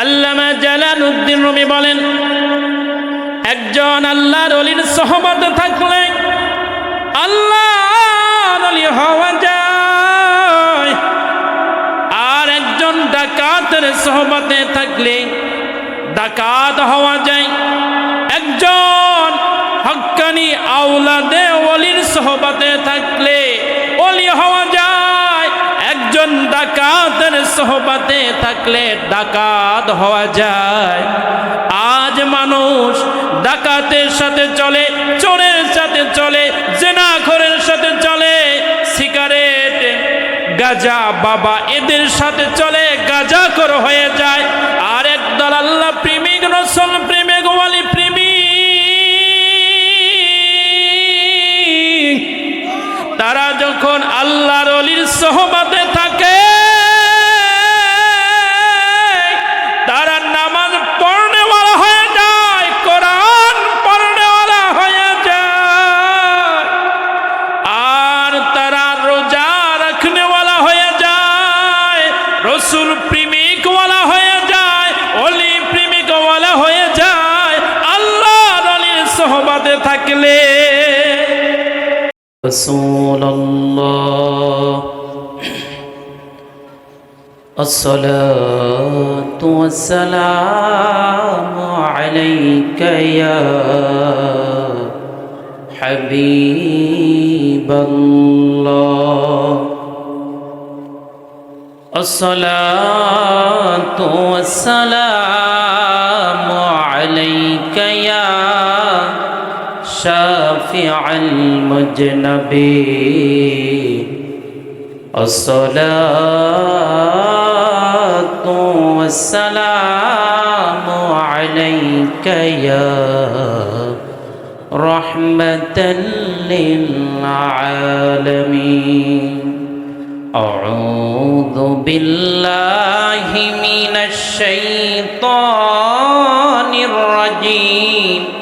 আল্লামা Jalaluddin Rumi বলেন, একজন আল্লাহর অলির সহবতে থাকলে আল্লাহর অলি হওয়া যায়। আর একজন ডাকাতের সহবতে থাকলে ডাকাত হওয়া যায়। একজন হক্কানি আউলাদে অলির সহবতে থাকলে অলি হওয়া একজন ডাকাতের সহবতে থাকলে ডাকাত হওয়া যায়। আজ মানুষ ডাকাতের সাথে চলে, চোরের সাথে চলে, জেনাখরের সাথে চলে, সিগারেট, গাজা বাবা এদের সাথে চলে, গাজা কর হয়ে যায়। আর একদল আল্লাহ প্রেমিক, রসল প্রেমিক, ওয়ালি প্রেমিক, তারা যখন আল্লাহর অলির সহবাতে رسول الله. الصلاة والسلام عليك يا حبيب الله. الصلاة والسلام عليك يا شافع المجنبين الصلاة والسلام عليك يا رحمة للعالمين. أعوذ بالله من الشيطان الرجيم.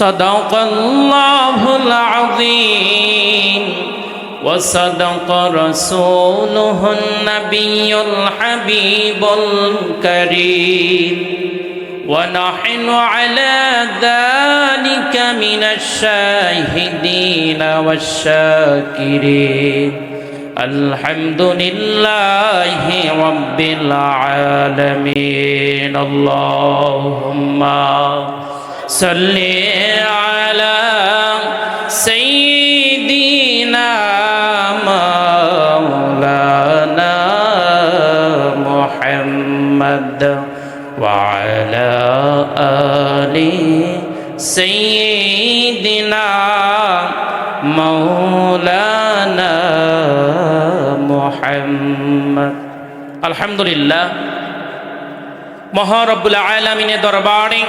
صدق الله العظيم. وصدق رسوله النبي الحبيب الكريم. ونحن على ذلك من الشاهدين والشاكرين. الحمد لله رب العالمين. اللهم صل على سيدنا مولانا محمد وعلى آل سيدنا مولانا محمد الحمد لله মহারব্বুল আলমিনের দরবারে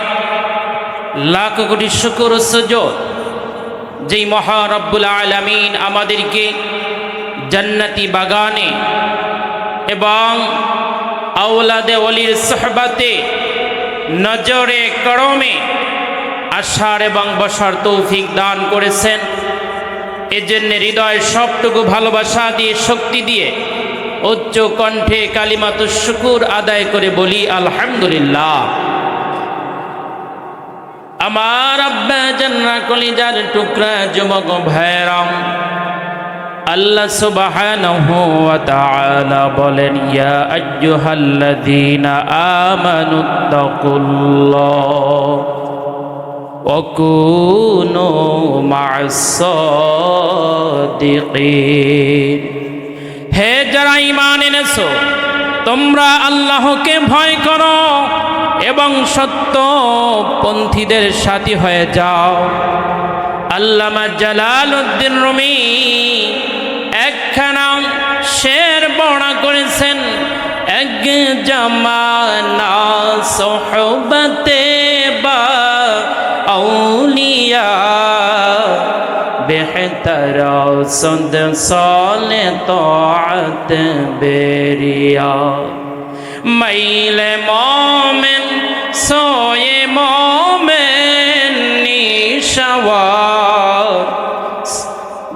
লাখ কোটি শুকুর সুযোগ যেই মহারব্বুল আলমিন আমাদেরকে জান্নাতি বাগানে এবং আওলাদে অলির সহবাতে নজরে করমে আশার এবং বসার তৌফিক দান করেছেন। এজন্য হৃদয় সবটুকু ভালোবাসা দিয়ে, শক্তি দিয়ে, উচ্চ কণ্ঠে কালিমাতু শুকুর আদায় করে বলি, আলহামদুলিল্লাহ। আমার আব্বা জান্না কলিজার টুকরা যুবক ভাইরাম আল্লাহ সুবহানাহু বলেন, ইয়া আইয়ুহাল্লাযীনা আমানুত্তাকুল্লাহ ওয়া হে যারা ঈমান এনেছো, তোমরা আল্লাহকে ভয় করো। এবং সত্য পন্থীদের সাথী হয়ে যাও। আল্লামা জালাল উদ্দিন রুমি একখানা শের বর্ণা করেছেন, এক জামানা সোহবতে বা বেহতর সন্দ সালে তো বেরিয়া। মাইলে মোমেন সোয়ে মোমেন নিশাওয়ার।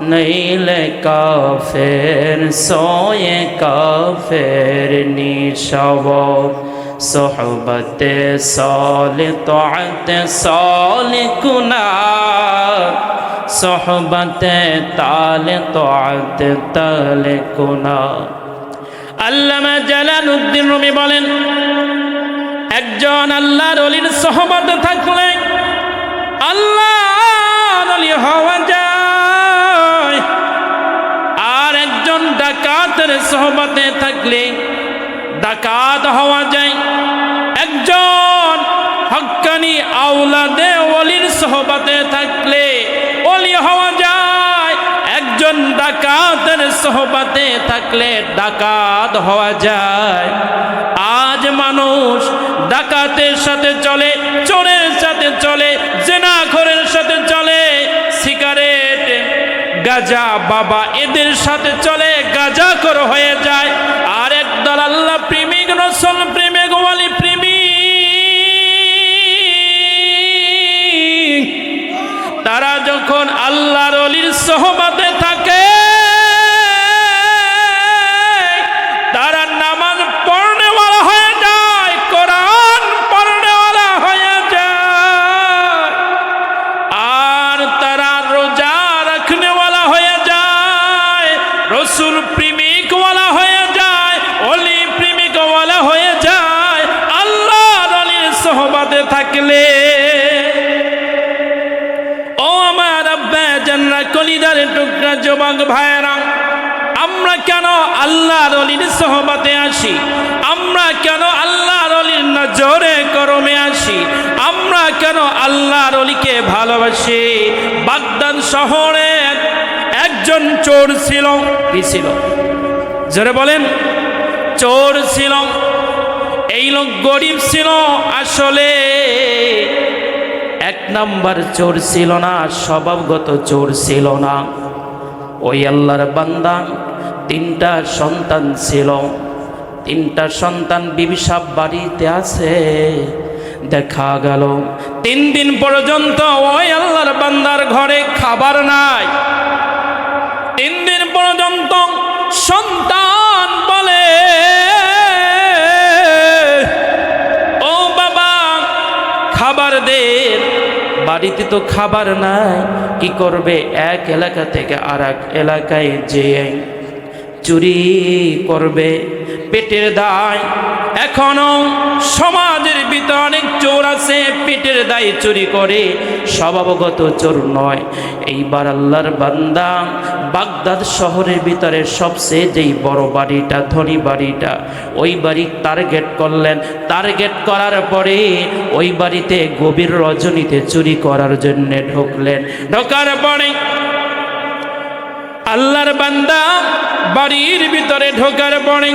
নইলে কাফের, সোয়ে কাফের নিশাওয়ার। সোহবতে সাল তোয়াত সাল কুনার। সোহবতে তাল তোয়াত তাল কুনার। আল্লামা জালালউদ্দিন রুমি বলেন একজন আল্লাহর অলির সহবত থাকলে আল্লাহর অলি হওয়া যায়। আর একজন ডাকাতের সহবতে থাকলে ডাকাত হওয়া যায়। একজন হক্কানি আউলাদে অলির সহবতে থাকলে অলি হওয়া যায়। একজন ডাকাতের সহবাতে থাকলে ডাকাত হওয়া যায়। আজ মানুষ ডাকাতের সাথে চলে, চোরের সাথে চলে, জেনাখরের সাথে চলে, সিগারেট, গাজা বাবা এদের সাথে চলে, গাজা কর হয়ে যায়। যখন আল্লাহর অলির সহবাদে থাকে জান্না টুকরা যুবক ভাইরা আমরা কেন আল্লাহর অলির সহবাতে আসি? আমরা কেন আল্লাহর অলির নজরে করমে আসি? আমরা কেন আল্লাহর অলিকে ভালোবাসি? বাগদাদ শহরে একজন চোর ছিল। কি ছিল? জোরে বলেন। চোর ছিল। এই লোক গরিব ছিল। আসলে নাম্বার চোর ছিল না, স্বভাবগত চোর ছিল না। ওই আল্লাহর বান্দা তিনটা সন্তান ছিল। তিনটা সন্তান বিবিসাব বাড়িতে আছে, দেখা গেল। তিন দিন পর্যন্ত ওই আল্লাহর বান্দার ঘরে খাবার নাই। তিন দিন পর্যন্ত সন্তান বলে, ও বাবা, খাবার দে। বাড়িতে তো খাবার নাই কি করবে এক এলাকা থেকে আর এলাকায় যেয়ে চুরি করবে। পেটের দায়। এখনও সমাজের ভিতরে অনেক চোর আছে, পেটের দায় চুরি করে। স্বভাবগত চোর নয়। এইবার আল্লাহর বান্দা বাগদাদ শহরের ভিতরে সবচেয়ে যেই বড় বাড়িটা, ধনী বাড়িটা, ওই বাড়ি টার্গেট করলেন। টার্গেট করার পরে ওই বাড়িতে গভীর রজনীতে চুরি করার জন্যে ঢুকলেন। ঢোকার পরে আল্লাহর বান্দা বাড়ির ভিতরে ঢোকার পরে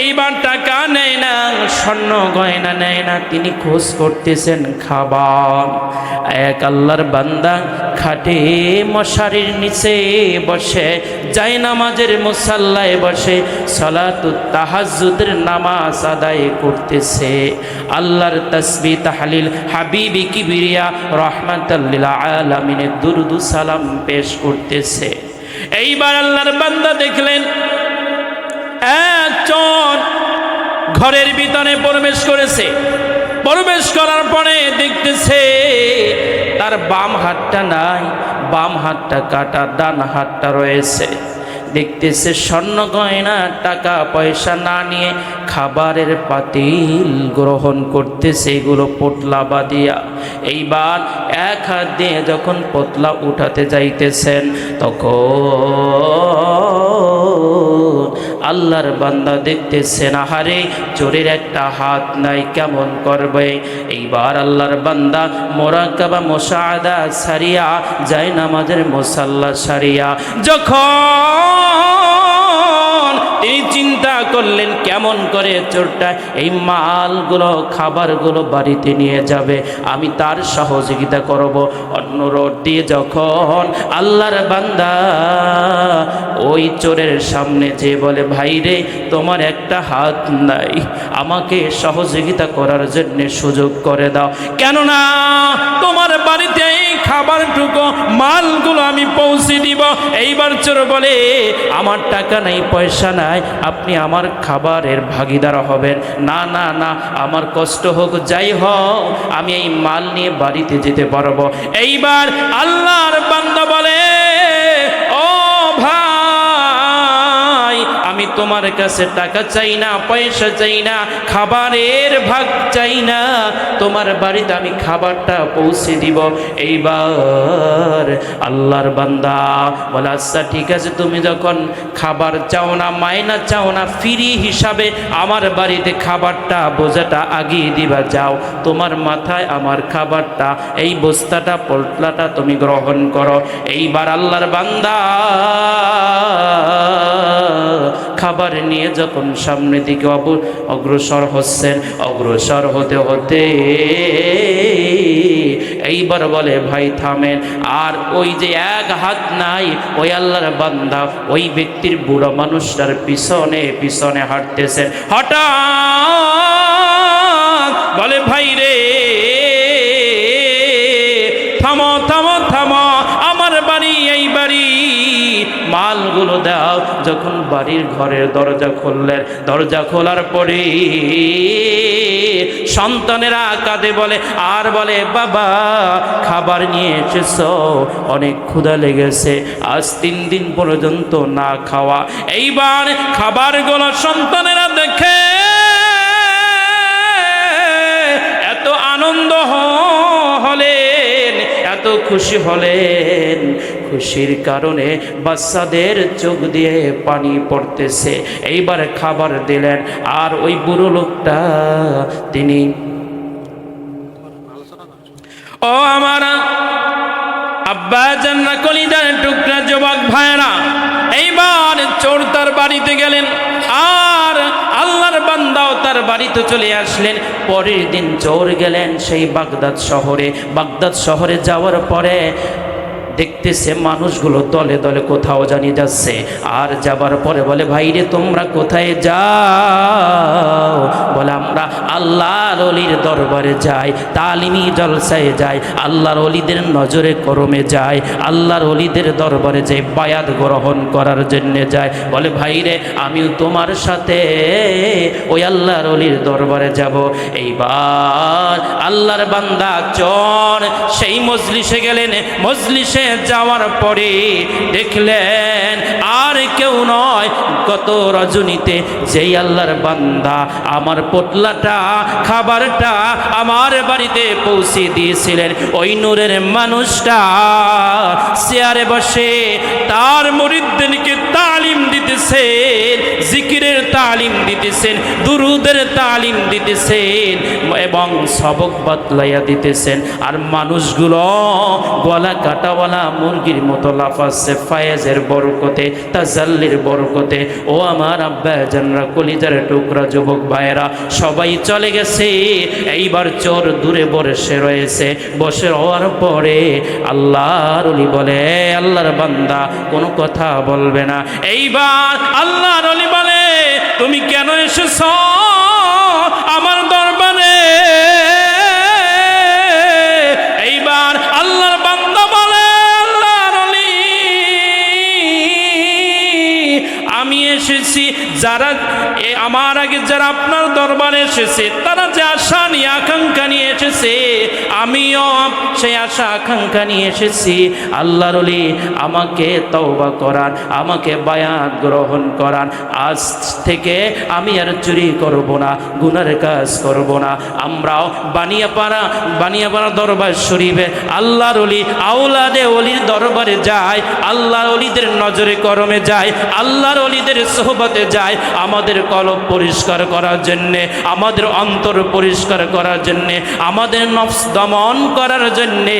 এইবার টাকা নেয় না, স্বর্ণ গয়না নেয় না। তিনি খোঁজ করতেছেন খাবার। এক আল্লাহর বান্দা খাটে মশারির নিচে বসে, যাই নামাজের মুসাল্লায় বসে, সলাতু তাহাজুদের নামাজ আদায় করতেছে। আল্লাহর তসবি তাহালিল হাবিবি কিবিরিয়া রহমাতাল্লিল আলমিনের দুরুদু সালাম পেশ করতেছে। এইবার আল্লাহর বান্দা দেখলেন চর ঘরের ভিতরে প্রবেশ করেছে। প্রবেশ করার পরে দেখতেছে, তার বাম হাতটা নাই, বাম হাতটা কাটা, ডান হাতটা রয়েছে। দেখতেছে স্বর্ণ গয়না, টাকা, পয়সা না নিয়ে খাবারের পাতিল গ্রহণ করতেছে এগুলো পোটলা বাদিয়া। এইবার এক হাত দিয়ে যখন পোতলা উঠাতে যাইতেছেন, তখন আল্লাহর বান্দা দেখতেছেন আহারে চোরের একটা হাত নাই, কেমন করবে? এইবার আল্লাহর বান্দা মোরাকাবা মোসাদা সারিয়া, যায় নামাজের মোসাল্লা সারিয়া, যখন করলেন কেমন করে চোরটা? এই মালগুলো, খাবারগুলো বাড়িতে নিয়ে যাবে। আমি তার সহযোগিতা করব। অন্য রোড দিয়ে যখন আল্লাহর বান্দা ওই চোরের সামনে যে বলে, ভাই রে, তোমার একটা হাত নাই। আমাকে সহযোগিতা করার জন্য সুযোগ করে দাও। কেননা তোমার বাড়িতে এই খাবারটুকু, মালগুলো আমি পৌঁছে দিব। এইবার চোর বলে, আমার টাকা নাই, পয়সা নাই। আপনি আমার খাবারের ভাগিদার হবেন। না না না, আমার কষ্ট হোক, যাই হোক, আমি এই মাল নিয়ে বাড়িতে যেতে পারব। এইবার আল্লাহর বান্দা বলে তোমার কাছে টাকা চাই না, পয়সা চাই না, খাবারের ভাগ চাই না, তোমার বাড়িতে আমি খাবারটা পৌঁছে দিব। এইবার আল্লাহর বান্দা বলে আচ্ছা ঠিক আছে, তুমি যখন খাবার চাও না মায়না চাও না, ফ্রি হিসাবে আমার বাড়িতে খাবারটা বোঝাটা আগিয়ে দিবা, যাও। তোমার মাথায় আমার খাবারটা, এই বস্তাটা, পটলাটা তুমি গ্রহণ করো। এইবার আল্লাহর বান্দা খাবার নিয়ে যখন সামনের দিকে অগ্রসর হচ্ছেন, অগ্রসর হতে হতে এইবার বলে, ভাই, থামেন। আর ওই যে এক হাত নাই, ওই আল্লাহর বান্দা, ওই ব্যক্তির বুড়ো মানুষটার পিছনে পিছনে হাঁটতেছেন। হঠাৎ বলে, ভাই রে, থামো থামো থামো, আমার বাড়ি বাড়ি, মালগুলো দাও। যখন বাড়ির ঘরের দরজা খুললেন, দরজা খোলার পরে সন্তানেরা কাঁদে বলে, আর বলে, বাবা, খাবার নিয়ে এসেছ, অনেক ক্ষুধা লেগেছে, আজ তিন দিন পর্যন্ত না খাওয়া। এইবার খাবারগুলো সন্তানেরা দেখে, এত আনন্দ হ- হলেন এত খুশি হলেন। খুশির কারণে বাচ্চাদের চোখ দিয়ে পানি পড়তেছে। এইবার খাবার দিলেন। আর ওই বুড়ো লোকটা, তিনি ও আমার আব্বা জান্না কলিদার টুকরা যুবক ভাইরা এইবার চোর তার বাড়িতে গেলেন। আর বান্দাও তার বাড়িতে চলে আসলেন। পরের দিন চোর গেলেন সেই বাগদাদ শহরে। বাগদাদ শহরে যাওয়ার পরে দেখতেছে মানুষগুলো দলে দলে কোথাও জানিয়ে যাচ্ছে। আর যাবার পরে বলে, ভাইরে, তোমরা কোথায় যাও? বলে, আমরা আল্লাহর অলির দরবারে যাই, তালিমি জলসায় যাই, আল্লাহর অলিদের নজরে করমে যাই, আল্লাহর অলিদের দরবারে যাই, বায়াত গ্রহণ করার জন্যে যায় বলে, ভাইরে, আমিও তোমার সাথে ওই আল্লাহর অলির দরবারে যাব। এইবার আল্লাহর বান্দা চর সেই মজলিসে গেলেন। মজলিসে যাওয়ার পরে দেখলেন আর কেউ নয়। গত রজনীতে যেই আল্লাহর বান্দা আমার পোটলাটা, খাবারটা আমার বাড়িতে পৌঁছে দিয়েছিলেন। ওই নূরের মানুষটা চেয়ারে বসে তার মরিদ্দিনকে তালিম দিতেছেন, জিকিরের তালিম দিতেছেন, দুরুদের তালিম দিতেছেন এবং সবক বাতলাইয়া দিতেছেন। আর মানুষগুলো গলা কাটাওয়ালা মুরগির মতো লাফাচ্ছে, ফায়েজের বরকতে, তাজাল্লির বরকতে। ও আমার আব্বা, জানরা কলিজার টুকরা যুবক ভাইয়েরা, সবাই চলে গেছে। এইবার চোর দূরে বসে রয়েছে। বসে হওয়ার পরে আল্লাহর অলি বলে আল্লাহর বান্দা, কোনো কথা বলবে না। এইবার আল্লাহর অলি বলে, তুমি কেন এসেছ? যারা আমার আগে যারা আপনার দরবারে এসেছে, তারা যে আশা নিয়ে, আকাঙ্ক্ষা নিয়ে এসেছে, আমিও সেই আশা, আকাঙ্ক্ষা নিয়ে এসেছি। আল্লাহর আমাকে তওবা করান, আমাকে বায়াত গ্রহণ করান। আজ থেকে আমি আর চুরি করব না, গুনার কাজ করব না। আমরাও বানিয়াপাড়া বানিয়াপাড়া দরবার শরীফে আল্লাহর অলি আউলাদে অলির দরবারে যায় আল্লাহর অলিদের নজরে করমে যায় আল্লাহর অলিদের সোহবতে যায় আমাদের পরি পরিষ্কার করার জন্যে, আমাদের অন্তর পরিষ্কার করার জন্যে, আমাদের নফস দমন করার জন্যে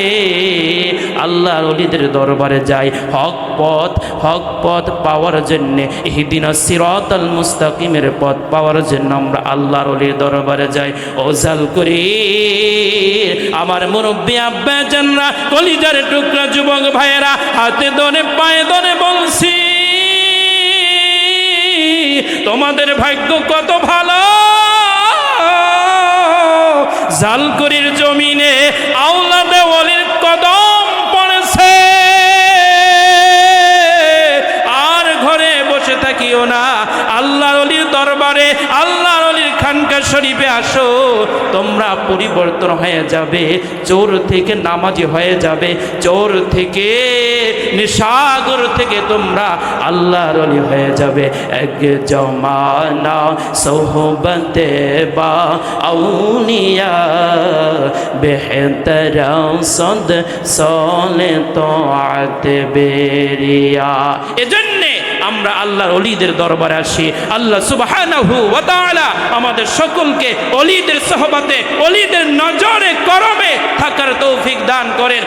আল্লাহর অলিদের দরবারে যাই। হক পথ হক পথ পাওয়ার জন্যে হিদিনা সিরাতাল মুস্তাকিমের পথ পাওয়ার জন্য আমরা আল্লাহর অলির দরবারে যাই। ওজাল করি, আমার মুরব্বী আব্বা জানরা, কলিজার টুকরা যুবক ভাইয়েরা, হাতে ধরে, পায়ে ধরে বলছি তোমাদের ভাগ্য কত ভালো? জালকুরির জমিনে আউলা দেওয়ালির কদম পড়েছে। আর ঘরে বসে থাকিও না। আল্লাহর অলির দরবারে, আল্লাহর খানকা শরীফে আসো, তোমরা পরিবর্তন হয়ে যাবে, চোর থেকে নামাজি হয়ে যাবে, চোর থেকে নিশাগর থেকে তোমরা আল্লাহর হয়ে যাবে। এক জমানা সোহবতে বা আউনিয়া বেহতর সদ সলে তো আতে বেরিয়া। এজন্যে আমরা আল্লাহর অলিদের দরবারে আসি। আল্লাহ সুবাহ আমাদের সকলকে অলিদের সহবাতে, অলিদের নজরে, করমে থাকার তৌফিক দান করেন।